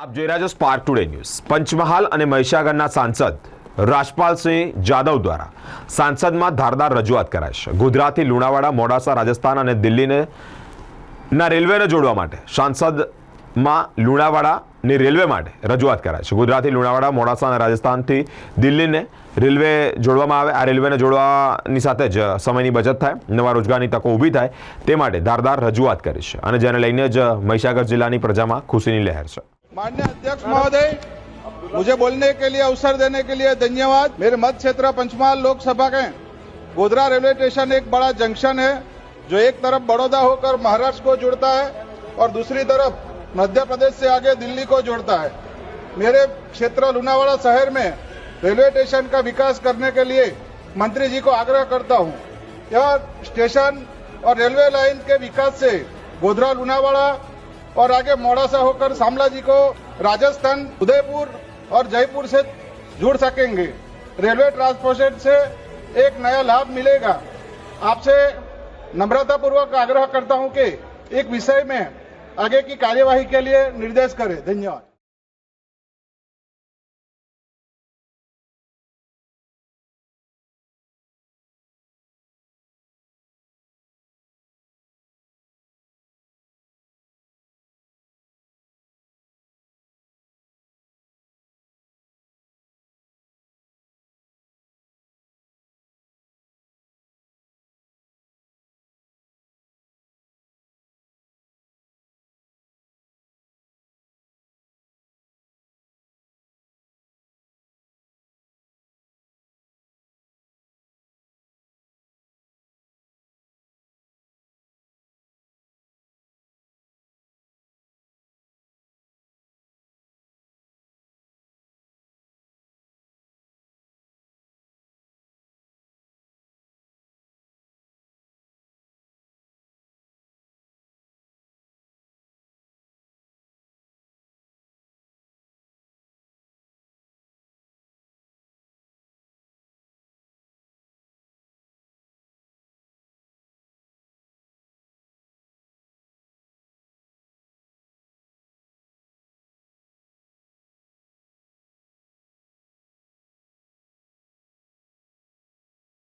આપ જોઈ રહ્યા છો સ્પાર્ક ટુડે ન્યૂઝ પંચમહાલ અને મહીસાગરના સાંસદ રાજપાલસિંહ જાદવ દ્વારા સાંસદમાં ધારદાર રજૂઆત કરાય છે. ગુજરાતથી લુણાવાડા, મોડાસા, રાજસ્થાન અને દિલ્હીને ના રેલવેને જોડવા માટે સાંસદમાં લુણાવાડાની રેલવે માટે રજૂઆત કરાય છે. ગુજરાતથી લુણાવાડા, મોડાસા અને રાજસ્થાનથી દિલ્હીને રેલવે જોડવામાં આવે. આ રેલવેને જોડવાની સાથે જ સમયની બચત થાય, નવા રોજગારની તકો ઊભી થાય, તે માટે ધારદાર રજૂઆત કરી છે. અને જેને લઈને જ મહીસાગર જિલ્લાની પ્રજામાં ખુશીની લહેર છે. माननीय अध्यक्ष महोदय, मुझे बोलने के लिए, अवसर देने के लिए धन्यवाद। मेरे मत क्षेत्र पंचमहाल लोकसभा के गोधरा रेलवे स्टेशन एक बड़ा जंक्शन है, जो एक तरफ़ बड़ौदा होकर महाराष्ट्र को जुड़ता है और दूसरी तरफ़ मध्य प्रदेश से आगे दिल्ली को जोड़ता है। मेरे क्षेत्र लुनावाड़ा शहर में रेलवे स्टेशन का विकास करने के लिए मंत्री जी को आग्रह करता हूँ। यह स्टेशन और रेलवे लाइन के विकास से गोधरा लुनावाड़ा और आगे मोड़ासा होकर शामला जी को राजस्थान, उदयपुर और जयपुर से जुड़ सकेंगे। रेलवे ट्रांसपोर्टेशन से एक नया लाभ मिलेगा। आपसे नम्रता पूर्वक आग्रह करता हूँ कि एक विषय में आगे की कार्यवाही के लिए निर्देश करें। धन्यवाद।